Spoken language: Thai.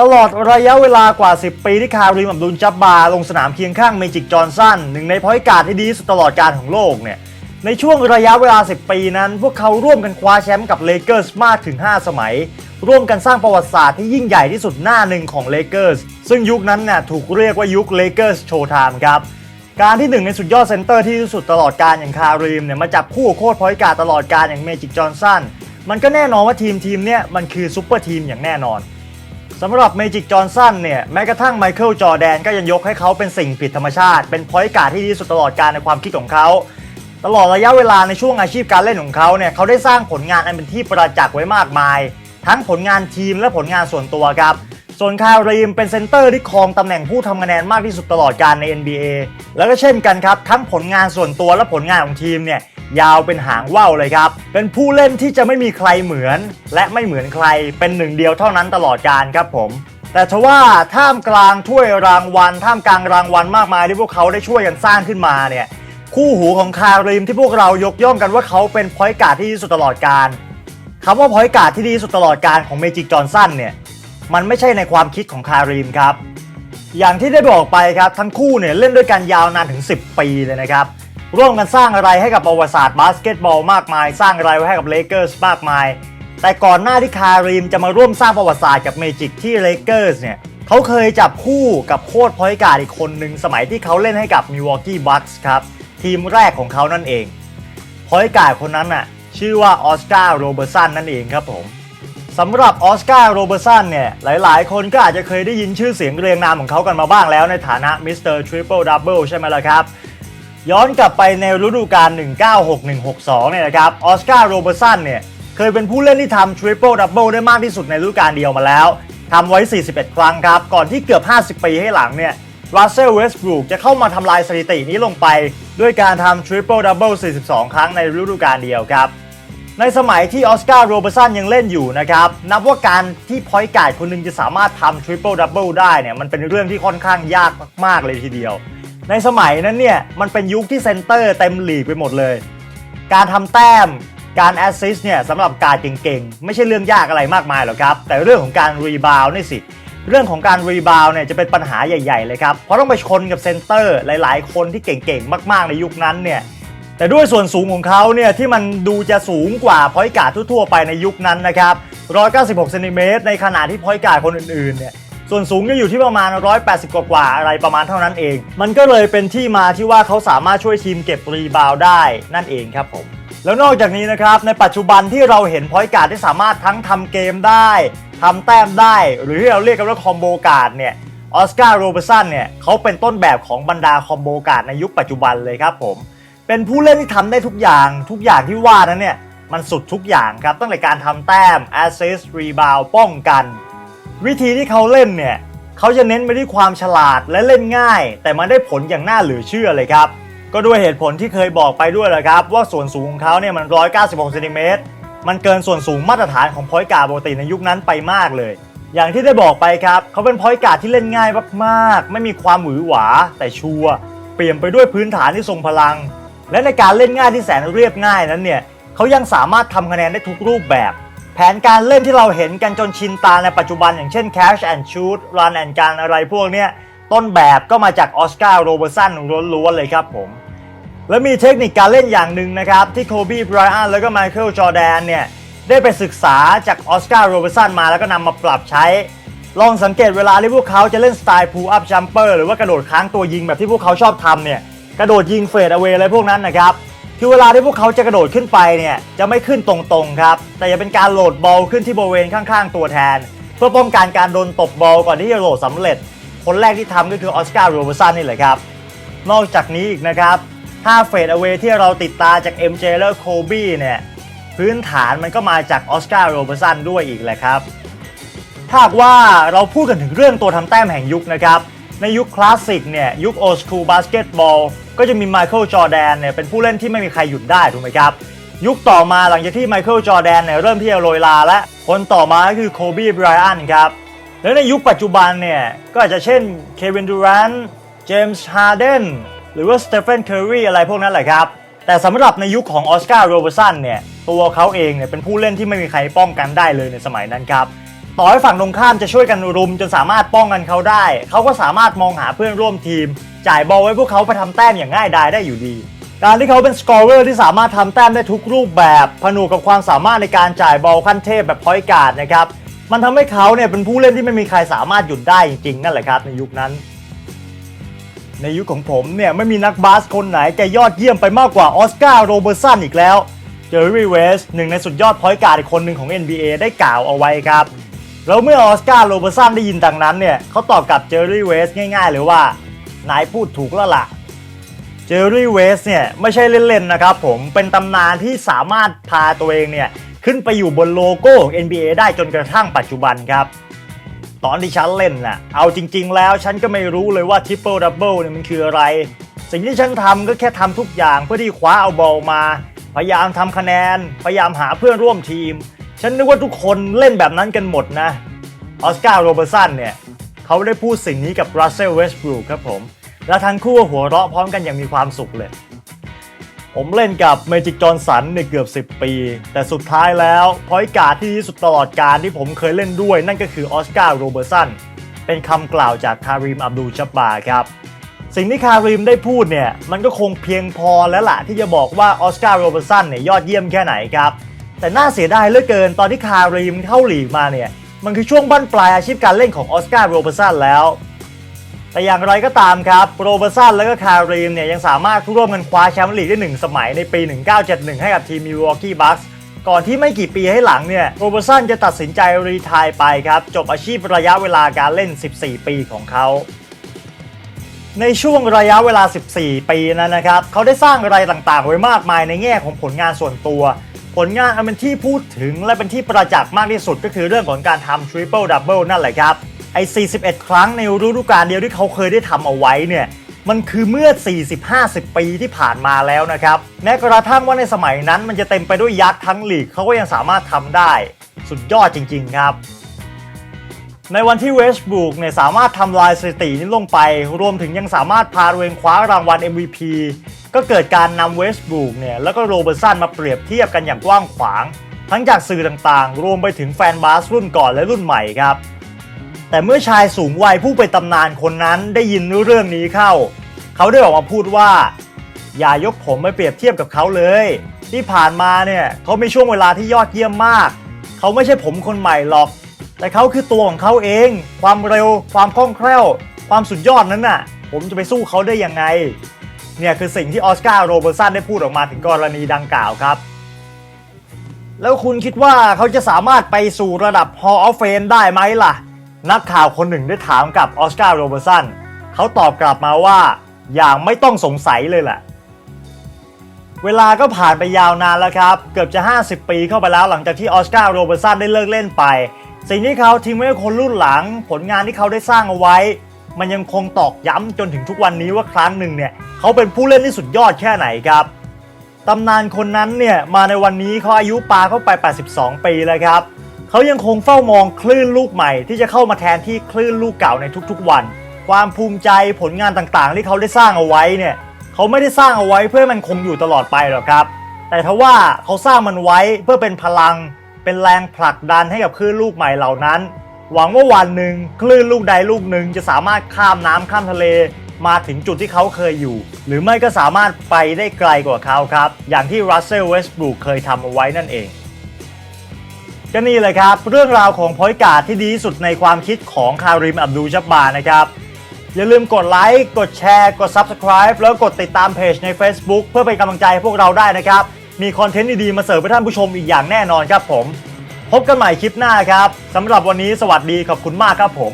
ตลอดระยะเวลากว่า 10 ปีที่คาริมอับดุลจับบาลงสนามเคียงข้างเมจิกจอห์นสันหนึ่งในพอยต์การ์ดที่ดีที่สุดตลอดการของโลกเนี่ยในช่วงระยะเวลา 10 ปีนั้น พวกเขาร่วมกันคว้าแชมป์กับเลเกอร์สมากถึง 5 สมัย ร่วมกันสร้างประวัติศาสตร์ที่ยิ่งใหญ่ที่สุดหน้าหนึ่งของเลเกอร์สซึ่งยุคนั้นเนี่ยถูกเรียกว่ายุคเลเกอร์สโชว์ไทม์ครับ การที่หนึ่งในสุดยอดเซนเตอร์ที่ที่สุดตลอดการอย่างคาริมเนี่ยมาจับคู่โคตรพอยต์การ์ดตลอดการอย่างเมจิกจอห์นสันมันก็แน่นอนว่าทีมทีมเนี่ยมันคือซูเปอร์ทีมอย่างแน่นอน สำหรับเมจิกจอห์นสันเนี่ย แม้กระทั่งไมเคิลจอร์แดนก็ยังยกให้เขาเป็นสิ่งผิดธรรมชาติ เป็นพอยต์การ์ดที่ดีสุดตลอดการในความคิดของเขาตลอดระยะเวลาในช่วงอาชีพการเล่นของเขาเนี่ยเขาได้สร้างผลงานอันเป็นที่ประจักษ์ไว้มากมาย ทั้งผลงานทีมและผลงานส่วนตัวครับ ส่วนคารีมเป็นเซนเตอร์ที่ครองตำแหน่งผู้ทำคะแนนมากที่สุดตลอดการใน NBA แล้วก็เช่นกันครับ ทั้งผลงานส่วนตัวและผลงานของทีมเนี่ย ยาวเป็นหางว่าวเลยครับ เป็นผู้เล่นที่จะไม่มีใครเหมือน และไม่เหมือนใครเป็นหนึ่งเดียวเท่านั้นตลอดการครับผม แต่ทว่าท่ามกลางถ้วยรางวัลท่ามกลางรางวัลมากมายที่พวกเขาได้ช่วยกันสร้างขึ้นมาเนี่ยคู่หูของคาริมที่พวกเรายกย่องกันว่าเขาเป็นพอยต์การ์ดที่ดีสุดตลอดการคำว่าพอยต์การ์ดที่ดีสุดตลอดการของเมจิกจอห์นสันเนี่ยมันไม่ใช่ในความคิดของคาริมครับ อย่างที่ได้บอกไปครับทั้งคู่เนี่ยเล่นด้วยกันยาวนานถึง 10 ปีเลยนะครับ ร่วมกันสร้างอะไรให้กับประวัติศาสตร์บาสเกตบอลมากมาย สร้างอะไรไว้ให้กับเลเกอร์สมากมาย แต่ก่อนหน้าที่คาริมจะมาร่วมสร้างประวัติศาสตร์กับเมจิกที่เลเกอร์สเนี่ยเขาเคยจับคู่กับโค้ชพอยต์การ์ดอีกคนหนึ่งสมัยที่เขาเล่นให้กับมิวอกกี้บัคส์ครับ ทีมแรกของเขานั่นเองพอยต์การ์ดคนนั้นน่ะชื่อว่าออสการ์โรเบอร์สันนั่นเองครับผมสำหรับออสการ์โรเบอร์สันเนี่ย หลายๆ คนก็อาจจะเคยได้ยินชื่อเสียงเรียงนามของเขากันมาบ้างแล้วในฐานะมิสเตอร์ทริปเปิลดับเบิลใช่ไหมล่ะครับ ย้อนกลับไปในฤดูกาล 1961-62 เนี่ยนะครับ ออสการ์โรเบอร์สันเนี่ย เคยเป็นผู้เล่นที่ทำทริปเปิลดับเบิลได้มากที่สุดในฤดูกาลเดียวมาแล้ว ทำไว้ 41 ครั้งครับ ก่อนที่เกือบ 50 ปีให้หลังเนี่ยรัสเซลเวสต์บรูกจะเข้ามาทำลายสถิตินี้ลงไป ด้วยการทำทริปเปิลดับเบิล42 ครั้งในฤดูกาลเดียวครับ ในสมัยที่ออสการ์โรเบอร์สันยังเล่นอยู่นะครับ นับว่าการที่พอยต์การ์ดคนหนึงจะสามารถทำทริปเปิลดับเบิลได้เนี่ย มันเป็นเรื่องที่ค่อนข้างยากมากๆเลยทีเดียว ในสมัยนั้นเนี่ยมันเป็นยุคที่เซนเตอร์เต็มหลีกไปหมดเลย การทำแต้มการแอสซิสต์เนี่ยสำหรับการเก่งๆ ไม่ใช่เรื่องยากอะไรมากมายหรอกครับ แต่เรื่องของการรีบาวนี่สิ เรื่องของการรีบาวเนี่ยจะเป็นปัญหาใหญ่ๆเลยครับ เพราะต้องไปชนกับเซนเตอร์หลายๆ คนที่เก่งๆ มากๆในยุคนั้นเนี่ยแต่ด้วยส่วนสูงของเขาเนี่ยที่มันดูจะสูงกว่าพอยการ์ดทั่วๆไปในยุคนั้นนะครับ 196เซนติเมตรในขณะที่พอยการ์ดคนอื่นๆเนี่ย ส่วนสูงก็อยู่ที่ประมาณ 180 กว่าๆอะไรประมาณเท่านั้นเอง มันก็เลยเป็นที่มาที่ว่าเขาสามารถช่วยทีมเก็บรีบาวได้นั่นเองครับผม แล้วนอกจากนี้นะครับในปัจจุบันที่เราเห็นพอยการ์ดที่สามารถทั้งทำเกมได้ทำแต้มได้ หรือที่เราเรียกกันว่าคอมโบการ์ดเนี่ยออสการ์โรเบอร์สันเนี่ยเขาเป็นต้นแบบของบรรดาคอมโบการ์ดในยุคปัจจุบันเลยครับผมเป็นผู้เล่นที่ทำได้ทุกอย่าง ทุกอย่างที่ว่านั้นเนี่ยมันสุดทุกอย่างครับตั้งแต่การทำแต้ม assist rebound ป้องกัน วิธีที่เขาเล่นเนี่ยเขาจะเน้นไปที่ความฉลาดและเล่นง่าย แต่มันได้ผลอย่างน่าเหลือเชื่อเลยครับ ก็ด้วยเหตุผลที่เคยบอกไปด้วยแหละครับ ว่าส่วนสูงของเขาเนี่ยมัน 196เซนติเมตรมันเกินส่วนสูงมาตรฐานของพอยต์การ์ดปกติในยุคนั้นไปมากเลย อย่างที่ได้บอกไปครับ เขาเป็นพอยต์การ์ดที่เล่นง่ายมากๆ ไม่มีความหวือหวา แต่ชัวร์เปลี่ยนไปด้วยพื้นฐานที่ทรงพลัง และในการเล่นง่ายที่แสนเรียบง่ายนั้นเนี่ยเขายังสามารถทำคะแนนได้ทุกรูปแบบ แผนการเล่นที่เราเห็นกันจนชินตาในปัจจุบันอย่างเช่น Cash and Shoot Run and การอะไรพวกเนี้ยต้นแบบก็มาจากออสการ์โรเบอร์สันล้วนๆเลยครับผม และมีเทคนิคการเล่นอย่างหนึ่งนะครับ ที่โคบีไบรอันแล้วก็ไมเคิลจอแดนเนี่ย ได้ไปศึกษาจากออสการ์โรเบอร์สันมาแล้วก็นำมาปรับใช้ ลองสังเกตเวลาที่พวกเขาจะเล่นสไตล์ pull up jumper หรือว่ากระโดดค้างตัวยิงแบบที่พวกเขาชอบทำเนี่ย กระโดดยิงเฟดเอา a y อะไรพวกนั้นนะครับ คือเวลาที่พวกเขาจะกระโดดขึ้นไปเนี่ยจะไม่ขึ้นตรงๆครับ แต่จะเป็นการโหลดบอลขึ้นที่บริเวณข้างๆตัวแทน เพื่อป้องกันการโดนตบบอลก่อนที่จะโหลดสำเร็จ คนแรกที่ทำก็คือออสการ์โรเบอร์สันนี่แหละครับ นอกจากนี้อีกนะครับท่าเฟดเอา a y ที่เราติดตาจาก MJ และโคบี้เนี่ยพื้นฐานมันก็มาจากออสการ์โรเบอร์สันด้วยอีกแหละครับถ้าว่าเราพูดกันถึงเรื่องตัวทำแต้มแห่งยุคนะครับในยุคคลาสสิกเนี่ยยุคโอ s คูลบาสเกตบอล ก็จะมีไมเคิลจอแดนเนี่ยเป็นผู้เล่นที่ไม่มีใครหยุดได้ถูกไหมครับ ยุคต่อมาหลังจากที่ไมเคิลจอแดนเนี่ยเริ่มที่จะโรยลาและคนต่อมาก็คือโคบีไบรอันครับแล้วในยุคปัจจุบันเนี่ยก็อาจจะเช่นเควินดูรันเจมส์ฮาร์เดนหรือว่าสเตเฟนเคอร์รีอะไรพวกนั้นแหละครับแต่สำหรับในยุคของออสการ์โรเบอร์สันเนี่ยตัวเขาเองเนี่ยเป็นผู้เล่นที่ไม่มีใครป้องกันได้เลยในสมัยนั้นครับ ต่อให้ฝั่งตรงข้ามจะช่วยกันรุมจนสามารถป้องกันเขาได้ เขาก็สามารถมองหาเพื่อนร่วมทีม จ่ายบอลไว้พวกเขาไปทำแต้มอย่างง่ายดายได้อยู่ดี การที่เขาเป็นสกอร์เรอร์ที่สามารถทำแต้มได้ทุกรูปแบบ ผนวกกับความสามารถในการจ่ายบอลขั้นเทพแบบพอยการ์ดนะครับมันทำให้เขาเนี่ยเป็นผู้เล่นที่ไม่มีใครสามารถหยุดได้จริงๆนั่นแหละครับในยุคนั้น ในยุคของผมเนี่ยไม่มีนักบาสคนไหนจะยอดเยี่ยมไปมากกว่าออสการ์โรเบอร์สันอีกแล้วเจอร์รี่เวสหนึ่งในสุดยอดพอยต์การ์ดอีกคนหนึ่งของ NBA ได้กล่าวเอาไว้ครับ แล้วเมื่อออสการ์โรเบอร์สันได้ยินดังนั้นเนี่ยเขาตอบกับเจอร์รี่เวสง่ายๆเลยว่านายพูดถูกแล้วล่ะเจอร์รี่เวสเนี่ยไม่ใช่เล่นๆนะครับผมเป็นตำนานที่สามารถพาตัวเองเนี่ยขึ้นไปอยู่บนโลโก้ของ NBA ได้จนกระทั่งปัจจุบันครับ ตอนที่ฉันเล่นน่ะเอาจริง ๆ แล้วฉันก็ไม่รู้เลยว่าทริปเปิลดับเบิลเนี่ยมันคืออะไร สิ่งที่ฉันทำก็แค่ทำทุกอย่างเพื่อที่คว้าเอาบอลมา พยายามทำคะแนน พยายามหาเพื่อนร่วมทีม ฉันนึกว่าทุกคนเล่นแบบนั้นกันหมดนะออสการ์โรเบอร์สันเนี่ย เขาได้พูดสิ่งนี้กับรัสเซลเวสต์บรูคครับผม และทั้งคู่หัวเราะพร้อมกันอย่างมีความสุขเลย ผมเล่นกับเมจิกจอห์นสันในเกือบ 10 ปี แต่สุดท้ายแล้วพอยการ์ดที่ดีสุดตลอดการที่ผมเคยเล่นด้วย นั่นก็คือออสการ์โรเบอร์สันเป็นคำกล่าวจากคาริมอับดุลจับบาครับสิ่งที่คาริมได้พูดเนี่ย มันก็คงเพียงพอแล้วล่ะที่จะบอกว่าออสการ์โรเบอร์สันเนี่ยยอดเยี่ยมแค่ไหนครับ แต่น่าเสียดายเหลือเกินตอนที่คาริมเข้าหลีกมาเนี่ย มันคือช่วงบั้นปลายอาชีพการเล่นของออสการ์โรเบอร์สันแล้ว แต่อย่างไรก็ตามครับโรเบอร์สันและก็คารีมเนี่ยยังสามารถร่วมกันคว้าแชมป์ลีกได้ 1 สมัยในปี 1971 ให้กับทีมมิลวอกกี้บัคส์ก่อนที่ไม่กี่ปีให้หลังเนี่ยโรเบอร์สันจะตัดสินใจรีไทายไปครับ จบอาชีพระยะเวลาการเล่น 14 ปีของเขาในช่วงระยะเวลา 14 ปีนั้นนะครับ เขาได้สร้างอะไรต่างๆ ไว้มากมายในแง่ของผลงานส่วนตัว ผลงานอันเป็นที่พูดถึงและเป็นที่ประจักษ์มากที่สุดก็คือเรื่องของการทำ Triple Double นั่นแหละครับ ไอ้ 41 ครั้งในฤดูกาลเดียวที่เขาเคยได้ทำเอาไว้เนี่ยมันคือเมื่อ 40-50 ปีที่ผ่านมาแล้วนะครับ แม้กระทั่งว่าในสมัยนั้นมันจะเต็มไปด้วยยักษ์ทั้งหลีกเขาก็ยังสามารถทำได้ สุดยอดจริง ๆ ครับ ในวันที่เวสต์บรูกเนี่ยสามารถทำลายสถิตินี้ลงไป รวมถึงยังสามารถพาตัวเองคว้ารางวัล MVP ก็เกิดการนำเวสต์บรูกเนี่ยแล้วก็โรเบอร์สันมาเปรียบเทียบกันอย่างกว้างขวาง ทั้งจากสื่อต่างๆ รวมไปถึงแฟนบาสรุ่นก่อนและรุ่นใหม่ครับ แต่เมื่อชายสูงวัยผู้เป็นตำนานคนนั้นได้ยินเรื่องนี้เข้า เขาได้ออกมาพูดว่า อย่ายกผมไปเปรียบเทียบกับเขาเลย ที่ผ่านมาเนี่ยเขามีช่วงเวลาที่ยอดเยี่ยมมาก เขาไม่ใช่ผมคนใหม่หรอก แต่เขาคือตัวของเขาเอง ความเร็ว ความคล่องแคล่ว ความสุดยอดนั้นน่ะ ผมจะไปสู้เขาได้ยังไง เนี่ยคือสิ่งที่ออสการ์โรเบอร์สันได้พูดออกมาถึงกรณีดังกล่าวครับ แล้วคุณคิดว่าเขาจะสามารถไปสู่ระดับ Hall of Fame ได้ไหมล่ะ นักข่าวคนหนึ่งได้ถามกับออสการ์โรเบอร์สันเขาตอบกลับมาว่า อย่างไม่ต้องสงสัยเลยแหละเวลาก็ผ่านไปยาวนานแล้วครับ เกือบจะ 50 ปีเข้าไปแล้วหลังจากที่ออสการ์โรเบอร์สันได้เลิกเล่นไป สิ่งที่เขาทิ้งไว้คนรุ่นหลัง ผลงานที่เขาได้สร้างเอาไว้ มันยังคงตอกย้ำจนถึงทุกวันนี้ว่าครั้งหนึ่งเนี่ยเขาเป็นผู้เล่นที่สุดยอดแค่ไหนครับตำนานคนนั้นเนี่ยมาในวันนี้เขาอายุปาเข้าไป 82 ปีแล้วครับเขายังคงเฝ้ามองคลื่นลูกใหม่ที่จะเข้ามาแทนที่คลื่นลูกเก่าในทุกๆวัน ความภูมิใจผลงานต่างๆ ที่เขาได้สร้างเอาไว้เนี่ยเขาไม่ได้สร้างเอาไว้เพื่อมันคงอยู่ตลอดไปหรอกครับ แต่ทว่าเขาสร้างมันไว้เพื่อเป็นพลัง เป็นแรงผลักดันให้กับคลื่นลูกใหม่เหล่านั้น หวังว่าวันหนึ่งคลื่นลูกใดลูกหนึ่งจะสามารถข้ามน้ำข้ามทะเล มาถึงจุดที่เขาเคยอยู่ หรือไม่ก็สามารถไปได้ไกลกว่าเขาครับ อย่างที่รัสเซลเวสต์บรูคเคยทำเอาไว้นั่นเองก็นี่เลยครับ เรื่องราวของพอยการ์ดที่ดีที่สุดในความคิดของคาริมอับดูลจับบานะครับ อย่าลืมกดไลค์กดแชร์ กด Subscribe แล้วกดติดตามเพจใน Facebook เพื่อเป็นกำลังใจให้พวกเราได้นะครับ มีคอนเทนต์ดีๆมาเสิร์ฟให้ท่านผู้ชมอีกอย่างแน่นอนครับผม พบกันใหม่คลิปหน้าครับสำหรับวันนี้สวัสดีขอบคุณมากครับผม